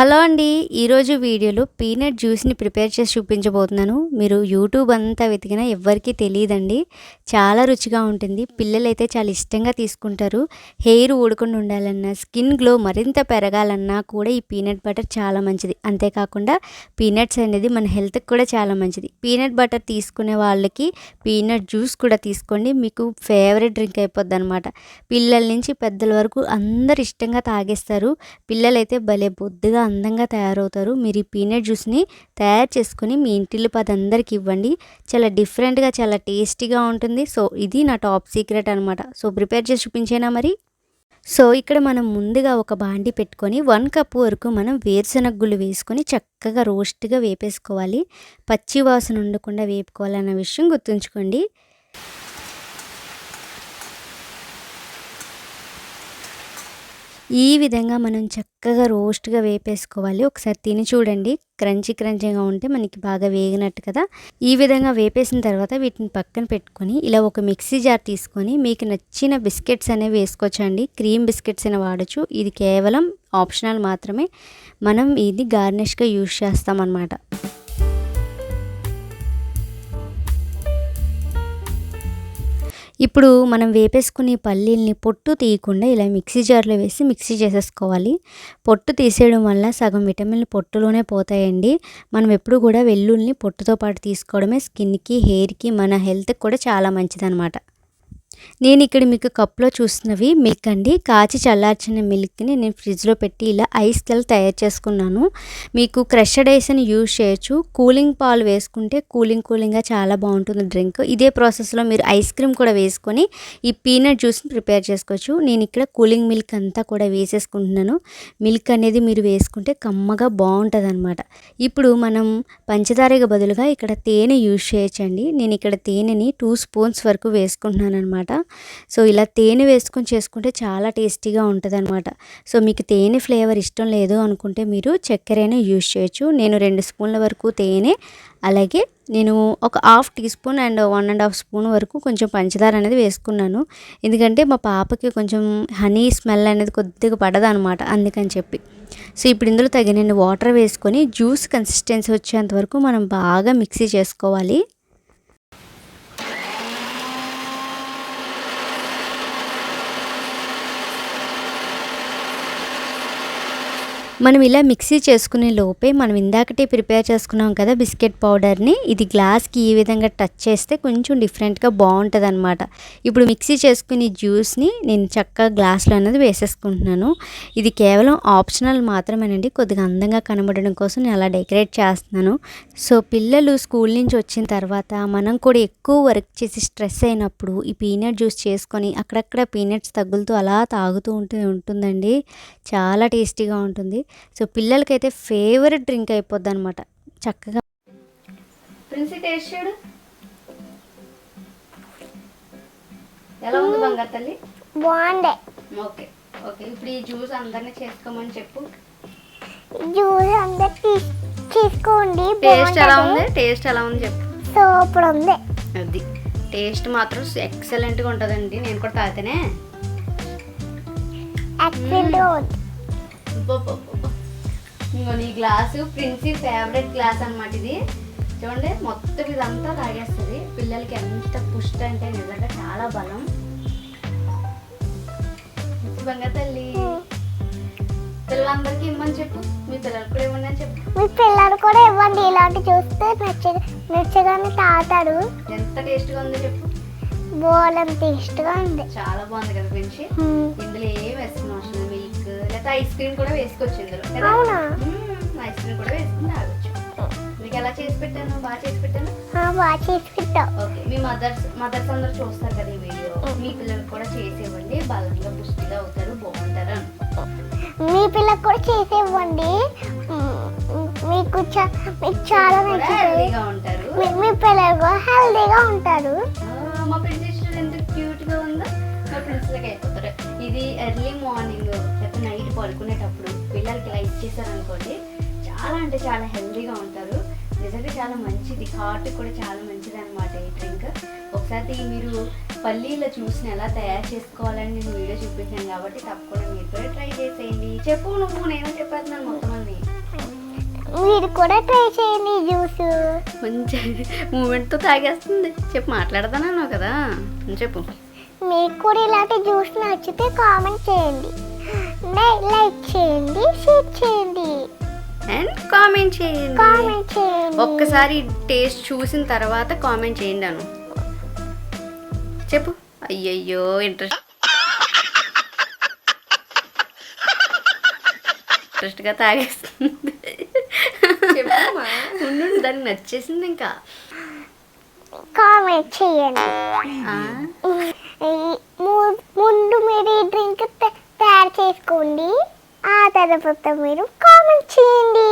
Hello అండి ఈరోజు వీడియోలో పీనట్ జ్యూస్ని ప్రిపేర్ చేసి చూపించబోతున్నాను. మీరు యూట్యూబ్ అంతా వెతికినా ఎవ్వరికీ తెలియదండి. చాలా రుచిగా ఉంటుంది. పిల్లలైతే చాలా ఇష్టంగా తీసుకుంటారు. హెయిర్ ఊడకుండా ఉండాలన్నా స్కిన్ గ్లో మరింత పెరగాలన్నా కూడా ఈ పీనట్ బటర్ చాలా మంచిది. అంతేకాకుండా పీనట్స్ అనేది మన హెల్త్కి కూడా చాలా మంచిది. పీనట్ బటర్ తీసుకునే వాళ్ళకి పీనట్ జ్యూస్ కూడా తీసుకోండి. మీకు ఫేవరెట్ డ్రింక్ అయిపోద్ది అనమాట పిల్లల నుంచి పెద్దల వరకు అందరు ఇష్టంగా తాగేస్తారు. పిల్లలైతే భలే బొద్దుగా అందంగా తయారవుతారు. మీరు ఈ పీనట్ జ్యూస్ని తయారు చేసుకుని మీ ఇంటిలో పదందరికి ఇవ్వండి. చాలా డిఫరెంట్గా చాలా టేస్టీగా ఉంటుంది. సో ఇది నా టాప్ సీక్రెట్ అనమాట సో ప్రిపేర్ చేసి చూపించేనా మరి? సో ఇక్కడ మనం ముందుగా ఒక బాండి పెట్టుకొని వన్ కప్ వరకు మనం వేరుశనగ గుళ్ళు వేసుకొని చక్కగా రోస్ట్గా వేపేసుకోవాలి. పచ్చి వాసన ఉండకుండా వేపుకోవాలన్న విషయం గుర్తుంచుకోండి. ఈ విధంగా మనం చక్కగా రోస్ట్గా వేపేసుకోవాలి. ఒకసారి తిని చూడండి. క్రంచీ క్రంచీగా ఉంటే మనకి బాగా వేగినట్టు కదా. ఈ విధంగా వేపేసిన తర్వాత వీటిని పక్కన పెట్టుకొని ఇలా ఒక మిక్సీ జార్ తీసుకొని మీకు నచ్చిన బిస్కెట్స్ అనేవి వేసుకోవచ్చండి క్రీమ్ బిస్కెట్స్ అయినా వాడచ్చు. ఇది కేవలం ఆప్షనల్ మాత్రమే. మనం ఇది గార్నిష్గా యూజ్ చేస్తామన్నమాట. ఇప్పుడు మనం వేపేసుకునే పల్లీల్ని పొట్టు తీయకుండా ఇలా మిక్సీ జార్లో వేసి మిక్సీ చేసేసుకోవాలి. పొట్టు తీసేయడం వల్ల సగం విటమిన్లు పొట్టులోనే పోతాయండి. మనం ఎప్పుడు కూడా వెల్లుల్ని పొట్టుతో పాటు తీసుకోవడమే స్కిన్కి హెయిర్కి మన హెల్త్కి కూడా చాలా మంచిదన్నమాట. నేను ఇక్కడ మీకు కప్లో చూసినవి మిల్క్ అండి కాచి చల్లార్చిన మిల్క్ని నేను ఫ్రిడ్జ్లో పెట్టి ఇలా ఐస్ కల్ తయారు చేసుకున్నాను. మీకు క్రషడ్ ఐస్ని యూజ్ చేయొచ్చు. కూలింగ్ పాలు వేసుకుంటే కూలింగ్ కూలింగ్గా చాలా బాగుంటుంది డ్రింక్. ఇదే ప్రాసెస్లో మీరు ఐస్ క్రీమ్ కూడా వేసుకొని ఈ పీనట్ జ్యూస్ని ప్రిపేర్ చేసుకోవచ్చు. నేను ఇక్కడ కూలింగ్ మిల్క్ అంతా కూడా వేసేసుకుంటున్నాను. మిల్క్ అనేది మీరు వేసుకుంటే కమ్మగా బాగుంటుంది అనమాట ఇప్పుడు మనం పంచదారకి బదులుగా ఇక్కడ తేనె యూజ్ చేయొచ్చండి. నేను ఇక్కడ తేనెని టూ స్పూన్స్ వరకు వేసుకుంటున్నాను అనమాట సో ఇలా తేనె వేసుకొని చేసుకుంటే చాలా టేస్టీగా ఉంటుంది అనమాట సో మీకు తేనె ఫ్లేవర్ ఇష్టం లేదు అనుకుంటే మీరు చక్కెరైనా యూజ్ చేయొచ్చు. నేను రెండు స్పూన్ల వరకు తేనె అలాగే నేను ఒక half teaspoon and one and half spoon వరకు కొంచెం పంచదార అనేది వేసుకున్నాను. ఎందుకంటే మా పాపకి కొంచెం హనీ స్మెల్ అనేది కొద్దిగా పడదు అనమాట అందుకని చెప్పి. సో ఇప్పుడు ఇందులో తగినన్ని వాటర్ వేసుకొని జ్యూస్ కన్సిస్టెన్సీ వచ్చేంత వరకు మనం బాగా మిక్సీ చేసుకోవాలి. మనం ఇలా మిక్సీ చేసుకునే లోపే మనం ఇందాకటే ప్రిపేర్ చేసుకున్నాం కదా బిస్కెట్ పౌడర్ని. ఇది గ్లాస్కి ఈ విధంగా టచ్ చేస్తే కొంచెం డిఫరెంట్గా బాగుంటుంది అనమాట ఇప్పుడు మిక్సీ చేసుకునే జ్యూస్ని నేను చక్కగా గ్లాస్లో అనేది వేసేసుకుంటున్నాను. ఇది కేవలం ఆప్షనల్ మాత్రమేనండి. కొద్దిగా అందంగా కనబడడం కోసం నేను అలా డెకరేట్ చేస్తున్నాను. సో పిల్లలు స్కూల్ నుంచి వచ్చిన తర్వాత మనం కూడా ఎక్కువ వర్క్ చేసి స్ట్రెస్ అయినప్పుడు ఈ పీనట్ జ్యూస్ చేసుకొని అక్కడక్కడ పీనట్స్ తగులుతూ అలా తాగుతూ ఉంటే ఉంటుందండి. చాలా టేస్టీగా ఉంటుంది. సో పిల్లలకైతే ఫేవరెట్ డ్రింక్ అయిపోద్ది అనమాట చక్కగా ప్రిన్సీ టేస్ట్ చూడు. ఎలా ఉంది బంగారు తల్లి? బాగుండే ఓకే ఓకే. ఇప్పుడు ఈ జ్యూస్ అందరినీ చేసుకోమని చెప్పు. జ్యూస్ టేస్ట్ ఎలా ఉంది? టేస్ట్ ఎలా ఉంది చెప్పు. సూపర్ ఉంది. అది. టేస్ట్ మాత్రం ఎక్సలెంట్గా ఉంటుందండి. నేను కూడా తాగితేనే. ఎక్సలెంట్. ఇంకో నీ గ్లాసు ప్రిన్సీ ఫేవరెట్ గ్లాస్ అన్నమాట ఇది. చూడండి మొత్తం ఇదంతా తాగేస్తుంది. పిల్లలకి ఎంత పుష్టి అంటే నిజంగా చాలా బలం. బంగారు తల్లి పిల్లలందరికీ ఇమ్మని చెప్పు. మీ పిల్లలకు కూడా ఇవ్వండి అని చెప్పు. మీ పిల్లలు కూడా ఇవ్వండి. ఇలాంటి చూస్తే నచ్చ నచ్చగానే తాగుతారు ఎంత టేస్ట్గా ఉందో చెప్పు. బోలం టేస్ట్గా ఉంది. చాలా బాగుంది కదా మ్మ్. ఇందులో ఏం మిల్క్ లేకపోతే ఐస్ క్రీమ్ కూడా వేసుకోవచ్చు ఇందులో కదా? ఐస్ క్రీమ్ కూడా వేసుకుని తాగొచ్చు. మీకు ఎలా చేసి పెట్టాను బాగా చేసి పెట్టాను? బాగా చేసి పెట్టావు ఓకే మీ మదర్స్ మదర్స్ అందరూ చూస్తారు కదా ఈ వీడియో. మీ పిల్లలకు కూడా చేసి ఇవ్వండి బలంగా పుష్టిగా అవుతారు బాగుంటారు మీ పిల్లలకు కూడా చేసి ఇవ్వండి మ్మ్. మీకు మీకు చాలా హెల్దీగా ఉంటారు. మీ- పిల్లలు కూడా హెల్తీగా ఉంటారు. మా ప్రిన్సెస్ ఎంత క్యూట్గా ఉందో మా ప్రిన్స్ లాగా అయిపోతారు. ఇది ఎర్లీ మార్నింగ్ నైట్ పడుకునేటప్పుడు పిల్లలకి ఇలా ఇచ్చేసారనుకోండి చాలా అంటే చాలా హెల్దీగా ఉంటారు. నిజంగా చాలా మంచిది. హార్ట్ కూడా చాలా మంచిది అనమాట ఈ డ్రింక్. ఒకసారి మీరు పల్లీల జ్యూస్ని ఎలా తయారు చేసుకోవాలని నేను వీడియో చూపించాను కాబట్టి తప్పకుండా మీరు కూడా ట్రై చేసేయండి. చెప్పు నువ్వు నేను చెప్పేస్తున్నాను మొత్తం అన్ని. మీరు కూడా ట్రై చేయండి జ్యూస్. మంచి మూమెంట్తో తాగేస్తుంది. చెప్పు మాట్లాడతానన్నావు కదా. చెప్పు. మీకు కూడా ఇలాంటి జ్యూస్ నచ్చితే కామెంట్ చేయండి. లైక్ చేయండి షేర్ చేయండి. అండ్ కామెంట్ చేయండి. కామెంట్ చేయండి. ఒక్కసారి టేస్ట్ చూసిన తర్వాత కామెంట్ చేయండి అను. చెప్పు. అయ్యయ్యో ఇంట్రెస్ట్ ఇంట్రెస్ట్గా తాగేస్తుంది. ఉండు దానికి నచ్చేసింది ఇంకా. కామెంట్ చేయండి. ముందు మీరు ఈ డ్రింక్ చేసుకోండి ఆ తర్వాత మీరు కామెంట్ చేయండి.